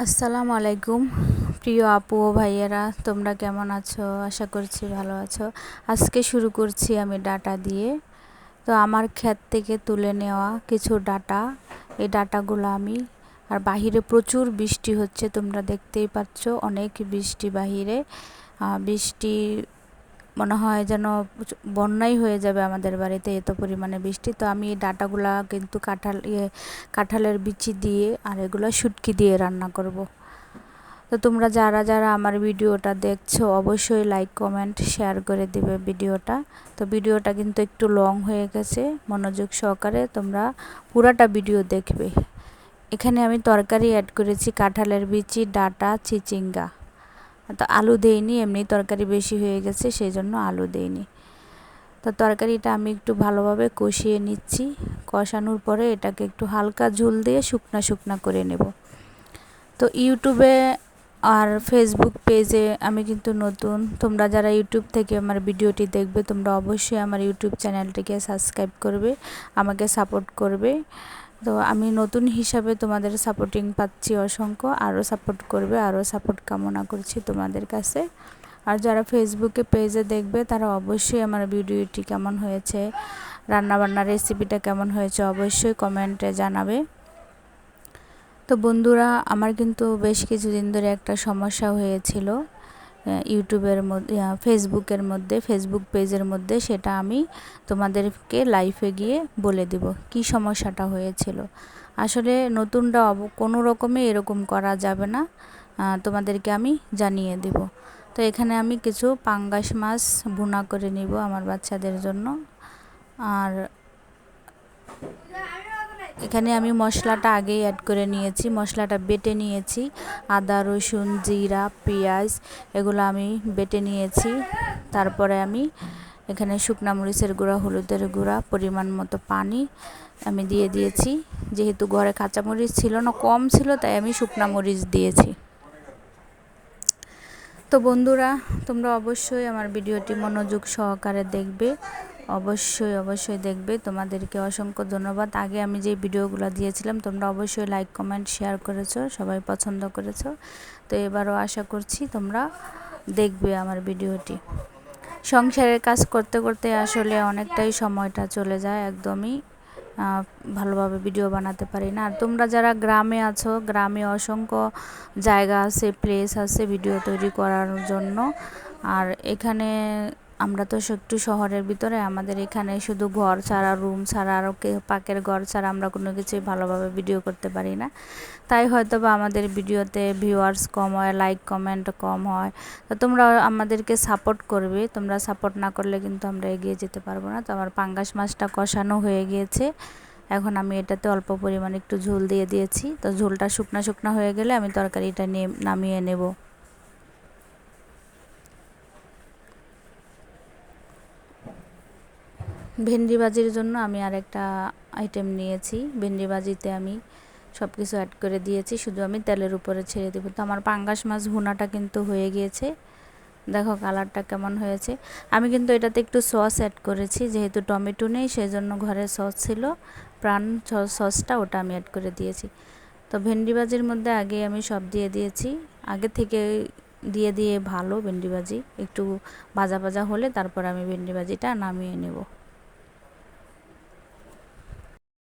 আসসালামু আলাইকুম। প্রিয় আপু ও ভাইয়েরা, তোমরা কেমন আছো? আশা করছি ভালো আছো। আজকে শুরু করছি আমি ডাটা দিয়ে। তো আমার ক্ষেত থেকে তুলে নেওয়া কিছু ডাটা। এই ডাটাগুলো আমি, আর বাহিরে প্রচুর বৃষ্টি হচ্ছে, তোমরা দেখতেই পাচ্ছ। অনেক বৃষ্টি বাহিরে। বৃষ্টি মনে হয় যেন বন্যাই হয়ে যাবে আমাদের বাড়িতে এত পরিমাণে বৃষ্টি। তো আমি এই ডাটাগুলা কিন্তু কাঁঠাল ইয়ে কাঁঠালের বিচি দিয়ে আর এগুলো শুটকি দিয়ে রান্না করব। তো তোমরা যারা যারা আমার ভিডিওটা দেখছ অবশ্যই লাইক কমেন্ট শেয়ার করে দিবে ভিডিওটা। তো ভিডিওটা কিন্তু একটু লং হয়ে গেছে, মনোযোগ সহকারে তোমরা পুরাটা ভিডিও দেখবে। এখানে আমি তরকারি অ্যাড করেছি, কাঁঠালের বিচি, ডাটা, চিচিঙ্গা। তো আলু দেইনি এমনি তরকারি বেশি হয়ে গেছে সেই জন্য আলু দেইনি। তো তরকারিটা আমি একটু ভালোভাবে কষিয়ে নিচ্ছি। কষানোর পরে এটাকে একটু হালকা ঝুল দিয়ে শুকনা শুকনা করে নেব। তো ইউটিউবে আর ফেসবুক পেজে আমি কিন্তু নতুন। তোমরা যারা ইউটিউব থেকে আমার ভিডিওটি দেখবে, তোমরা অবশ্যই আমার ইউটিউব চ্যানেলটিকে সাবস্ক্রাইব করবে, আমাকে সাপোর্ট করবে। তো আমি নতুন হিসাবে তোমাদের সাপোর্টিং পাচ্ছি অসংখ্য, আরও সাপোর্ট করবে, আরও সাপোর্ট কামনা করছি তোমাদের কাছে। আর যারা ফেসবুকে পেজে দেখবে, তারা অবশ্যই আমার ভিডিওটি কেমন হয়েছে, রান্নাবান্নার রেসিপিটা কেমন হয়েছে অবশ্যই কমেন্টে জানাবে। তো বন্ধুরা, আমার কিন্তু বেশ কিছুদিন ধরে একটা সমস্যা হয়েছিল। ইউটিউবের মধ্যে ফেসবুকের মধ্যে, ফেসবুক পেজের মধ্যে সেটা আমি তোমাদেরকে লাইফে গিয়ে বলে দিব কি সমস্যাটা হয়েছিল। আসলে নতুনটা কোনো রকমে এরকম করা যাবে না তোমাদেরকে আমি জানিয়ে দেব। তো এখানে আমি কিছু পাঙ্গাস মাছ ভুনা করে নিব আমার বাচ্চাদের জন্য। আর এখানে আমি মশলাটা আগেই অ্যাড করে নিয়েছি। মশলাটা বেটে নিয়েছি। আদা, রসুন, জিরা, পেঁয়াজ, এগুলো আমি বেটে নিয়েছি। তারপরে আমি এখানে শুকনা মরিচের গুঁড়া, হলুদের গুঁড়া, পরিমাণ মতো পানি আমি দিয়ে দিয়েছি। যেহেতু ঘরে কাঁচামরিচ ছিল না, কম ছিল, তাই আমি শুকনা মরিচ দিয়েছি। তো বন্ধুরা, তোমরা অবশ্যই আমার ভিডিওটি মনোযোগ সহকারে দেখবে। অবশ্যই অবশ্যই দেখবে। তোমাদেরকে অসংখ্য ধন্যবাদ। আগে আমি যে ভিডিওগুলো দিয়েছিলাম, তোমরা অবশ্যই লাইক কমেন্ট শেয়ার করেছ, সবাই পছন্দ করেছ। তো এবারও আশা করছি তোমরা দেখবে আমার ভিডিওটি। সংসারের কাজ করতে করতে আসলে অনেকটাই সময়টা চলে যায়, একদমই ভালোভাবে ভিডিও বানাতে পারি না। আর তোমরা যারা গ্রামে আছো, গ্রামে অসংখ্য জায়গা আছে প্লেস আছে ভিডিও তৈরি করার জন্য। আর এখানে আমরা তো একটু শহরের ভিতরে, আমাদের এখানে শুধু ঘর ছাড়া রুম ছাড়া, আর পাকের ঘর ছাড়া আমরা কোনো কিছুই ভালোভাবে ভিডিও করতে পারি না। তাই হয়তো বা আমাদের ভিডিওতে ভিউয়ার্স কম হয় লাইক কমেন্ট কম হয়। তো তোমরা আমাদেরকে সাপোর্ট করবে, তোমরা সাপোর্ট না করলে কিন্তু আমরা এগিয়ে যেতে পারব না। তো আমার পাঙ্গাস মাছটা কষানো হয়ে গিয়েছে। এখন আমি এটাতে অল্প পরিমাণে একটু ঝোল দিয়ে দিয়েছি। তো ঝোলটা শুকনা শুকনা হয়ে গেলে আমি তরকারিটা নিয়ে, নামিয়ে নেব। ভেন্ডি ভাজির জন্য আমি আরেকটা আইটেম নিয়েছি। ভেন্ডি ভাজিতে আমি সব কিছু অ্যাড করে দিয়েছি। শুধু আমি তেলের উপরে ছেড়ে দেবো। তো আমার পাঙ্গাস মাছ ভুনাটা কিন্তু হয়ে গিয়েছে। দেখো কালারটা কেমন হয়েছে। আমি কিন্তু এটাতে একটু সস অ্যাড করেছি। যেহেতু টমেটো নেই সেই জন্য ঘরে সস ছিল। প্রাণ সসটা ওটা আমি অ্যাড করে দিয়েছি। তো ভেন্ডি ভাজির মধ্যে আগে আমি সব দিয়ে দিয়েছি। আগে থেকে দিয়ে দিয়ে ভালো ভেন্ডি ভাজি একটু ভাজা ভাজা হলে তারপর আমি ভেন্ডি ভাজিটা নামিয়ে নেব।